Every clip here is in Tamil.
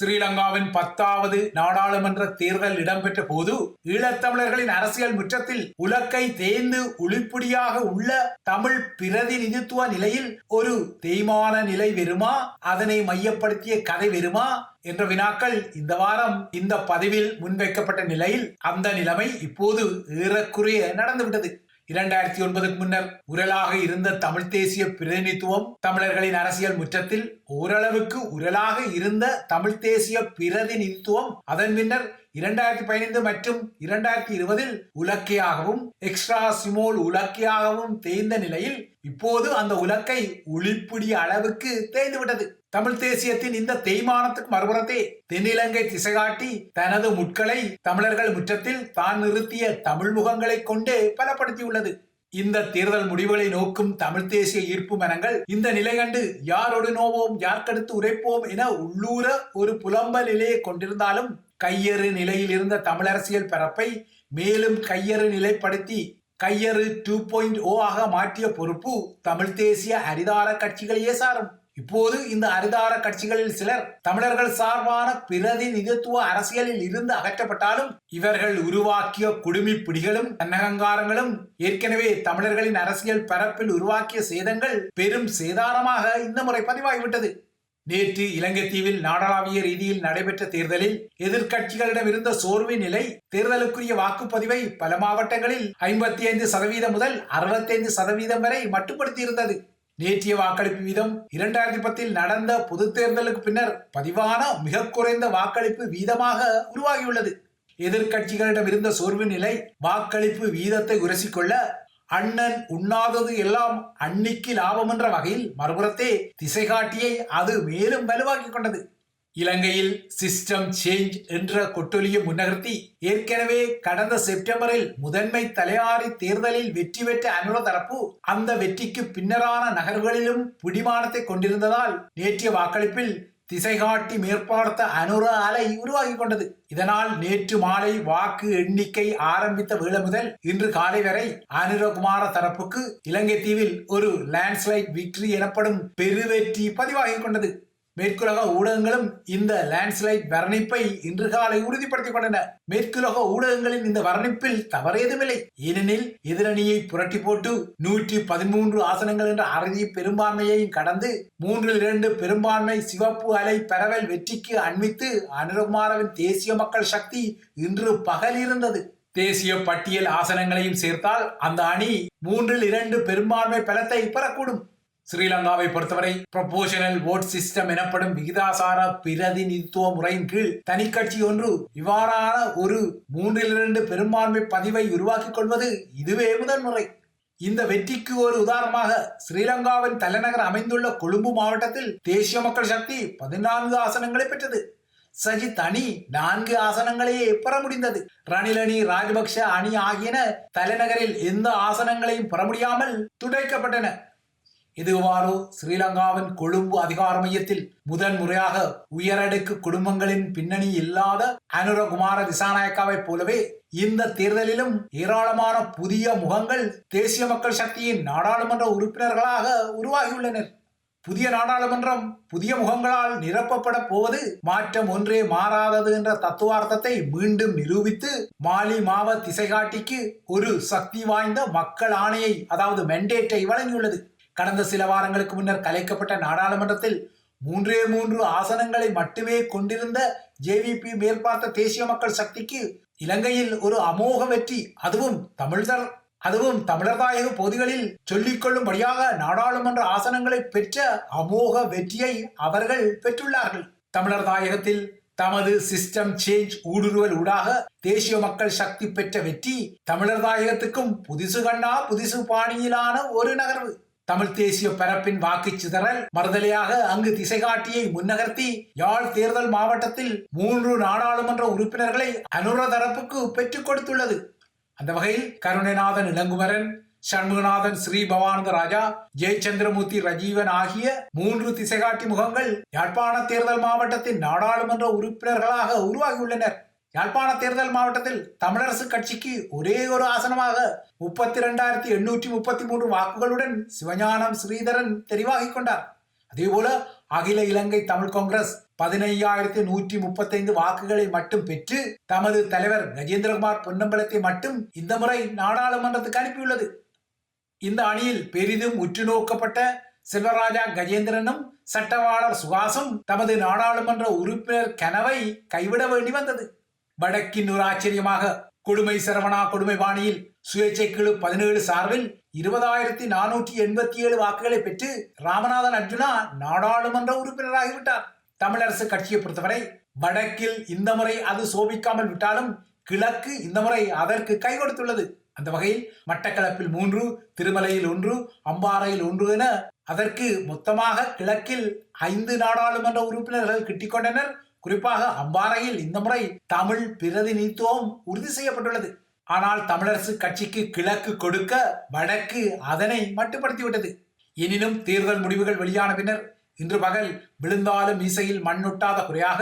ஸ்ரீலங்காவின் பத்தாவது நாடாளுமன்ற தேர்தல் இடம்பெற்ற போது ஈழத்தமிழர்களின் அரசியல் முற்றத்தில் உலக்கை தேய்ந்து உளிப்புடியாக உள்ள தமிழ் பிரதிநிதித்துவ நிலையில் ஒரு தேய்மான நிலை வருமா? அதனை மையப்படுத்திய கதை வருமா? என்ற வினாக்கள் இந்த வாரம் இந்த பதிவில் முன்வைக்கப்பட்ட நிலையில் அந்த நிலைமை இப்போது ஏறக்குறைய நடந்துவிட்டது. இரண்டாயிரத்தி ஒன்பதுக்கு முன்னர் உரலாக இருந்த தமிழ் தேசிய பிரதிநிதித்துவம் தமிழர்களின் அரசியல் முற்றத்தில் ஓரளவுக்கு உரலாக இருந்த தமிழ் தேசிய பிரதிநிதித்துவம் அதன் பின்னர் இரண்டாயிரத்தி பதினைந்து மற்றும் இரண்டாயிரத்தி இருபதில் உலக்கையாகவும் எக்ஸ்ட்ரா சிமோல் உலக்கையாகவும் தேய்ந்த நிலையில் இப்போது அந்த உலக்கை உளிப்பிடி அளவுக்கு தேய்ந்துவிட்டது. தமிழ் தேசியத்தின் இந்த தேய்மானத்துக்கு மறுபுறத்தே தென்னிலங்கை திசைகாட்டி தனது முட்களை தமிழர்கள் முற்றத்தில் தான் நிறுத்திய தமிழ் முகங்களை கொண்டு பலப்படுத்தியுள்ளது. இந்த தேர்தல் முடிவுகளை நோக்கும் தமிழ் தேசிய ஈர்ப்பு மனங்கள் இந்த நிலை கண்டு யாரோடு நோவோம் யார்க்கடுத்து உரைப்போம் என உள்ளூர ஒரு புலம்ப நிலையை கொண்டிருந்தாலும் கையறு நிலையில் இருந்த தமிழரசியல் பரப்பை மேலும் கையறு நிலைப்படுத்தி கையறு டூ பாயிண்ட் ஓ ஆக மாற்றிய பொறுப்பு தமிழ் தேசிய அரிதார கட்சிகளையே சாரும் இப்போது இந்த அரிதார கட்சிகளில் சிலர் தமிழர்கள் சார்பான பிரதிநிதித்துவ அரசியலில் இருந்து அகற்றப்பட்டாலும் இவர்கள் உருவாக்கிய குடுமி பிடிகளும் தன்னகங்காரங்களும் ஏற்கனவே தமிழர்களின் அரசியல் பரப்பில் உருவாக்கிய சேதங்கள் பெரும் சேதாரமாக இந்த முறை பதிவாகிவிட்டது. நேற்று இலங்கை தீவில் நாடளாவிய ரீதியில் நடைபெற்ற தேர்தலில் எதிர்க்கட்சிகளிடம் இருந்த சோர்வு நிலை தேர்தலுக்குரிய வாக்குப்பதிவை பல மாவட்டங்களில் ஐம்பத்தி ஐந்து சதவீதம் முதல் அறுபத்தைந்து சதவீதம் வரை மட்டுப்படுத்தியிருந்தது. நேற்றைய வாக்களிப்பு வீதம் இரண்டாயிரத்தி பத்தில் நடந்த பொது தேர்தலுக்கு பின்னர் பதிவான மிக குறைந்த வாக்களிப்பு வீதமாக உருவாகியுள்ளது. எதிர்க்கட்சிகளிடம் இருந்த சோர்வு நிலை வாக்களிப்பு வீதத்தை உரசிக்கொள்ள அண்ணன் உண்ணாதது எல்லாம் அன்னிக்கு லாபம் என்ற வகையில் மறுபுறத்தே திசை காட்டியை அது மேலும் வலுவாக்கிக் கொண்டது. இலங்கையில் சிஸ்டம் சேஞ்ச் என்ற கொட்டொலியை முன்னகர்த்தி ஏற்கனவே கடந்த செப்டம்பரில் முதன்மை தலையாரி தேர்தலில் வெற்றி பெற்ற அனுர தரப்பு அந்த வெற்றிக்கு பின்னரான நகர்வுகளிலும் பிடிமானத்தை கொண்டிருந்ததால் நேற்றைய வாக்களிப்பில் திசைகாட்டி மேற்பார்த்த அனுர அலை உருவாகி கொண்டது. இதனால் நேற்று மாலை வாக்கு எண்ணிக்கை ஆரம்பித்த வேளை முதல் இன்று காலை வரை அனுரகுமார தரப்புக்கு இலங்கை தீவில் ஒரு லேண்ட்ஸ்லைட் விக்டரி எனப்படும் பெருவெற்றி பதிவாகி கொண்டது. மேற்குலக ஊடகங்களும் இந்த லேண்ட்ஸ்லைட் வர்ணிப்பை இன்று காலை உறுதிப்படுத்திக் கொண்டன. மேற்குலக ஊடகங்களின் இந்த வர்ணிப்பில் தவறேதுமில்லை. ஏனெனில் எதிரணியை புரட்டி போட்டு நூற்றி பதிமூன்று ஆசனங்கள் என்ற அறுதி பெரும்பான்மையையும் கடந்து மூன்றில் இரண்டு பெரும்பான்மை சிவப்பு அலை பரவல் வெற்றிக்கு அண்மித்து அனுரகுமாரவின் தேசிய மக்கள் சக்தி இன்று பகல் இருந்தது. தேசிய பட்டியல் ஆசனங்களையும் சேர்த்தால் அந்த அணி மூன்றில் இரண்டு பெரும்பான்மை பலத்தை பெறக்கூடும். ஸ்ரீலங்காவை பொறுத்தவரை ப்ரொபோஷனல் ஓட் சிஸ்டம் எனப்படும் விகிதாசார பிரதிநிதித்துவ முறையின் கீழ் தனி கட்சி ஒன்று இவ்வாறான ஒரு மூன்றில் பெரும்பான்மை பதிவை உருவாக்கிக் கொள்வது இதுவே முதன்முறை. இந்த வெற்றிக்கு ஒரு உதாரணமாக ஸ்ரீலங்காவின் தலைநகர் அமைந்துள்ள கொழும்பு மாவட்டத்தில் தேசிய மக்கள் சக்தி பதினான்கு ஆசனங்களை பெற்றது. சஜித் அணி நான்கு ஆசனங்களையே பெற முடிந்தது. ரணில் அணி ராஜபக்ஷ அணி ஆகியன தலைநகரில் எந்த ஆசனங்களையும் பெற முடியாமல் துடைக்கப்பட்டன. இதுவாறு ஸ்ரீலங்காவின் கொழும்பு அதிகார மையத்தில் முதன் முறையாக உயரடுக்கு குடும்பங்களின் பின்னணி இல்லாத அனுரகுமார திசாநாயக்காவை போலவே இந்த தேர்தலிலும் ஏராளமான புதிய முகங்கள் தேசிய மக்கள் சக்தியின் நாடாளுமன்ற உறுப்பினர்களாக உருவாகியுள்ளனர். புதிய நாடாளுமன்றம் புதிய முகங்களால் நிரப்பப்பட போவது மாற்றம் ஒன்றே மாறாதது என்ற தத்துவார்த்தத்தை மீண்டும் நிரூபித்து மாலி மாவ திசைகாட்டிக்கு ஒரு சக்தி வாய்ந்த மக்கள் ஆணையை அதாவது மெண்டேட்டை வழங்கியுள்ளது. கடந்த சில வாரங்களுக்கு முன்னர் கலைக்கப்பட்ட நாடாளுமன்றத்தில் மூன்றே மூன்று ஆசனங்களை மட்டுமே கொண்டிருந்த ஜேவிபி மேற்பார்த்த தேசிய மக்கள் சக்திக்கு இலங்கையில் ஒரு அமோக வெற்றி அதுவும் தமிழ்தர் அதுவும் தமிழர்தாயக பகுதிகளில் சொல்லிக்கொள்ளும்படியாக நாடாளுமன்ற ஆசனங்களை பெற்ற அமோக வெற்றியை அவர்கள் பெற்றுள்ளார்கள். தமிழர் தாயகத்தில் தமது சிஸ்டம் சேஞ்ச் ஊடுருவல் ஊடாக தேசிய மக்கள் சக்தி பெற்ற வெற்றி தமிழர் தாயகத்துக்கும் புதிசு கண்ணா புதிசு பாணியிலான ஒரு நகர்வு. தமிழ் தேசிய பரப்பின் வாக்கு சிதறல் மறுதலையாக அங்கு திசை காட்டியை முன்னகர்த்தி யாழ் தேர்தல் மாவட்டத்தில் மூன்று நாடாளுமன்ற உறுப்பினர்களை அனுர தரப்புக்கு பெற்றுக் கொடுத்துள்ளது. அந்த வகையில் கருணைநாதன் இளங்குமரன் சண்முகநாதன் ஸ்ரீ பவானந்த ராஜா ஜெயச்சந்திரமூர்த்தி ரஜீவன் ஆகிய மூன்று திசைகாட்டி முகங்கள் யாழ்ப்பாண தேர்தல் மாவட்டத்தின் நாடாளுமன்ற உறுப்பினர்களாக உருவாகியுள்ளனர். யாழ்ப்பாண தேர்தல் மாவட்டத்தில் தமிழரசு கட்சிக்கு ஒரே ஒரு ஆசனமாக முப்பத்தி இரண்டாயிரத்தி எண்ணூற்றி முப்பத்தி மூன்று வாக்குகளுடன் சிவஞானம் ஸ்ரீதரன் தெரிவாகிக் கொண்டார். அதேபோல அகில இலங்கை தமிழ் காங்கிரஸ் பதினையாயிரத்தி நூற்றி முப்பத்தைந்து வாக்குகளை மட்டும் பெற்று தமது தலைவர் கஜேந்திரகுமார் பொன்னம்பலத்தை மட்டும் இந்த முறை நாடாளுமன்றத்துக்கு அனுப்பியுள்ளது. இந்த அணியில் பெரிதும் உற்று நோக்கப்பட்ட செல்வராஜா கஜேந்திரனும் சட்டவாளர் சுகாசும் தமது நாடாளுமன்ற உறுப்பினர் கனவை கைவிட வேண்டி வந்தது. வடக்கின் ஒரு ஆச்சரியமாக. கொடுமை சரவணா கொடுமை பாணியில் சுயேட்சை குழு பதினேழு சார்பில் இருபதாயிரத்தி நானூற்றி எண்பத்தி ஏழு வாக்குகளை பெற்று ராமநாதன் அர்ஜுனா நாடாளுமன்ற உறுப்பினராகிவிட்டார். தமிழரசு கட்சியை பொறுத்தவரை வடக்கில் இந்த முறை அது சோபிக்காமல் விட்டாலும் கிழக்கு இந்த முறை அதற்கு கை கொடுத்துள்ளது. அந்த வகையில் மட்டக்களப்பில் மூன்று திருமலையில் ஒன்று அம்பாறையில் ஒன்று என அதற்கு மொத்தமாக கிழக்கில் ஐந்து நாடாளுமன்ற உறுப்பினர்கள் கிட்டிக்கொண்டனர். குறிப்பாக அம்பாறையில் இந்த முறை தமிழ் பிரதிநிதித்துவம் உறுதி செய்யப்பட்டுள்ளது. ஆனால் தமிழரசு கட்சிக்கு கிழக்கு கொடுக்க வடக்கு அதனை மட்டுப்படுத்திவிட்டது. எனினும் தேர்தல் முடிவுகள் வெளியான பின்னர் இன்று பகல் விழுந்தாலும் இசையில் மண்ணுட்டாத குறையாக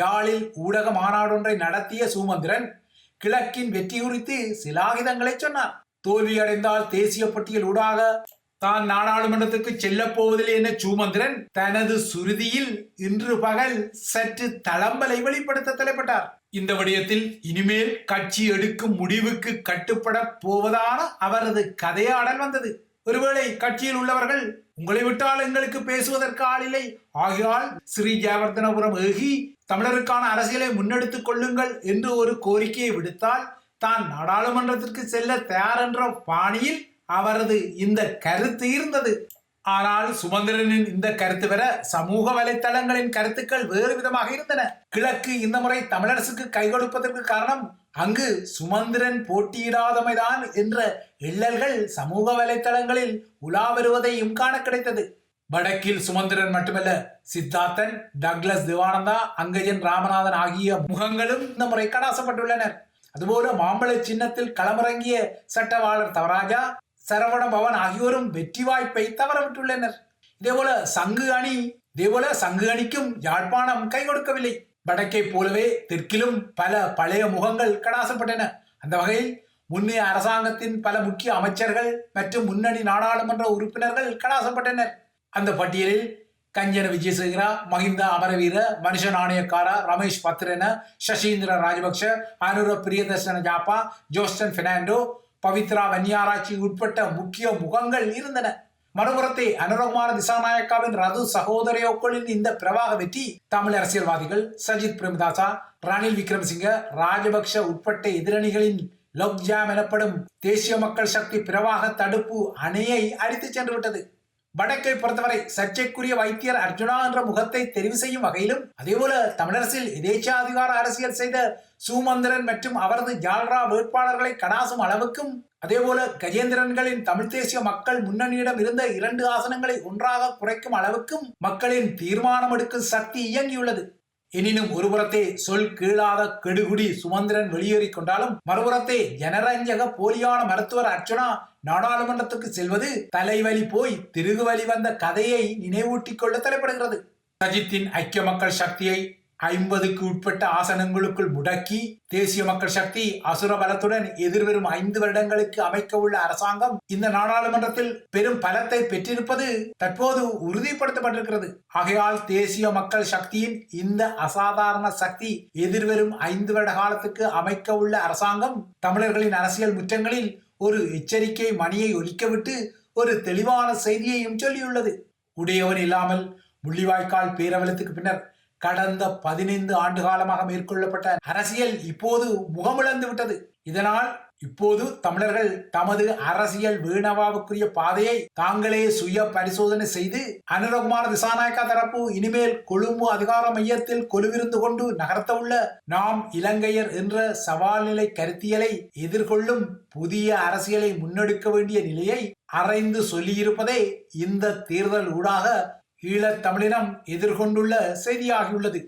யாழில் ஊடக மாநாடொன்றை நடத்திய சுமந்திரன் கிழக்கின் வெற்றி குறித்து சிலாகிதங்களை சொன்னார். தோல்வியடைந்தால் தேசிய பட்டியல் ஊடாக தான் நாடாளுமன்றத்துக்கு செல்லப் போவதில்லை என சூமந்திரன் தனது சுருதியில் இன்று பகல் சற்று தளம்பலை வெளிப்படுத்த தலைப்பட்டார். இந்த விடயத்தில் இனிமேல் கட்சி எடுக்கும் முடிவுக்கு கட்டுப்பட போவதான அவரது கதையாடல் வந்தது. ஒருவேளை கட்சியில் உள்ளவர்கள் உங்களை விட்டால் எங்களுக்கு பேசுவதற்கு ஆளில்லை ஆகையால் ஸ்ரீ ஜெயவர்தனபுரம் ஏகி தமிழருக்கான அரசியலை முன்னெடுத்துக் கொள்ளுங்கள் என்று ஒரு கோரிக்கையை விடுத்தால் தான் நாடாளுமன்றத்திற்கு செல்ல தயார் என்ற பாணியில் அவரது இந்த கருத்து இருந்தது. ஆனால் சுமந்திரனின் இந்த கருத்து பெற சமூக வலைத்தளங்களின் கருத்துக்கள் வேறு விதமாக இருந்தன. கிழக்கு இந்த முறை தமிழரசுக்கு கை கொடுப்பதற்கு காரணம் அங்கு சுமந்திரன் போட்டியிடாதமைதான் என்ற எள்ளல்கள் சமூக வலைத்தளங்களில் உலா வருவதையும் காண கிடைத்தது. வடக்கில் சுமந்திரன் மட்டுமல்ல சித்தார்த்தன் டக்ளஸ் திவானந்தா அங்கஜன் ராமநாதன் ஆகிய முகங்களும் இந்த முறை கடாசப்பட்டுள்ளனர். அதுபோல மாம்பழ சின்னத்தில் களமிறங்கிய சட்டவாளர் தவராஜா சரவண பவன் ஆகியோரும் வெற்றி வாய்ப்பை தவறவிட்டுள்ளனர். இதேபோல சங்கு அணி இதேபோல சங்கு அணிக்கும் யாழ்ப்பாணம் கை கொடுக்கவில்லை. வடக்கை போலவே தெற்கிலும் பல பழைய முகங்கள் கடாசப்பட்டன. அந்த வகையில் முன்னைய அரசாங்கத்தின் பல முக்கிய அமைச்சர்கள் மற்றும் முன்னணி நாடாளுமன்ற உறுப்பினர்கள் கடாசப்பட்டனர். அந்த பட்டியலில் கஞ்சன விஜயசேகரா மஹிந்த அமரவீர மனுஷ நாணயக்காரா ரமேஷ் பத்ரன சசீந்திர ராஜபக்ஷ அனுர பிரியதர்ஷன ஜாப்பா ஜோஸ்டன் பெர்னாண்டோ பவித்ரா வன்னியாராட்சி உட்பட்ட முக்கிய முகங்கள் இருந்தன. மறுபுறத்தை அனுரகுமார திசாநாயக்காவின் ரது சகோதரியோக்களின் இந்த பிரவாக வெற்றி தமிழ் அரசியல்வாதிகள் சஜித் பிரேமதாசா ரணில் விக்ரமசிங்க ராஜபக்ஷ உட்பட்ட எதிரணிகளின் லோக்ஜாம் எனப்படும் தேசிய மக்கள் சக்தி பிரவாக தடுப்பு அணையை அடித்துச் சென்று விட்டது வடக்கை பொறுத்தவரை சர்ச்சைக்குரிய வைத்தியர் அர்ஜுனா என்ற முகத்தை தெரிவு செய்யும் வகையிலும் அதேபோல தமிழரசில் எதேச்சாதிகார அரசியல் செய்த சுமந்திரன் மற்றும் அவரது ஜால்ரா வேட்பாளர்களை கடாசும் அளவுக்கும் அதேபோல கஜேந்திரன்களின் தமிழ் தேசிய மக்கள் முன்னணியிடம் இருந்த இரண்டு ஆசனங்களை ஒன்றாக குறைக்கும் அளவுக்கும் மக்களின் தீர்மானம் எடுக்கும் சக்தி இயங்கியுள்ளது. எனினும் ஒருபுறத்தே சொல் கீழாத கெடுகுடி சுமந்திரன் வெளியேறிக் கொண்டாலும் மறுபுறத்தே ஜனரஞ்சக போலியான மருத்துவர் அர்ச்சனா நாடாளுமன்றத்துக்கு செல்வது தலைவலி போய் திருகுவலி வந்த கதையை நினைவூட்டிக் கொள்ள தலைப்படுகிறது சஜித்தின் ஐக்கிய மக்கள் சக்தியை ஐம்பதுக்கு உட்பட்ட ஆசனங்களுக்குள் முடக்கி தேசிய மக்கள் சக்தி அசுர பலத்துடன் எதிர்வரும் ஐந்து வருடங்களுக்கு அமைக்க உள்ள அரசாங்கம் இந்த நாடாளுமன்றத்தில் பெரும் பலத்தை பெற்றிருப்பது தற்போது உறுதிப்படுத்தப்பட்டிருக்கிறது. ஆகையால் தேசிய மக்கள் சக்தியின் இந்த அசாதாரண சக்தி எதிர்வரும் ஐந்து வருட காலத்துக்கு அமைக்க உள்ள அரசாங்கம் தமிழர்களின் அரசியல் முற்றங்களில் ஒரு எச்சரிக்கை மணியை ஒலிக்கவிட்டு ஒரு தெளிவான செய்தியையும் சொல்லியுள்ளது. உடையவன் இல்லாமல் முள்ளிவாய்க்கால் பேரவலத்துக்கு பின்னர் கடந்த பதினைந்து ஆண்டு காலமாக மேற்கொள்ளப்பட்ட அரசியல் இப்போது முகமிழந்து விட்டது. இதனால் இப்போது தமிழர்கள் தமது அரசியல் வீணவாவுக்குரிய பாதையை தாங்களே சுய பரிசோதனை செய்து அனுரகுமார திசாநாயக்கா தரப்பு இனிமேல் கொழும்பு அதிகார மையத்தில் கொலுவிருந்து கொண்டு நகர்த்த உள்ள நாம் இலங்கையர் என்ற சவால் நிலை கருத்தியலை எதிர்கொள்ளும் புதிய அரசியலை முன்னெடுக்க வேண்டிய நிலையை அறைந்து சொல்லியிருப்பதே இந்த தேர்தல் ஊடாக ஈழத் தமிழினம் எதிர்கொண்டுள்ள செய்தியாகியுள்ளது.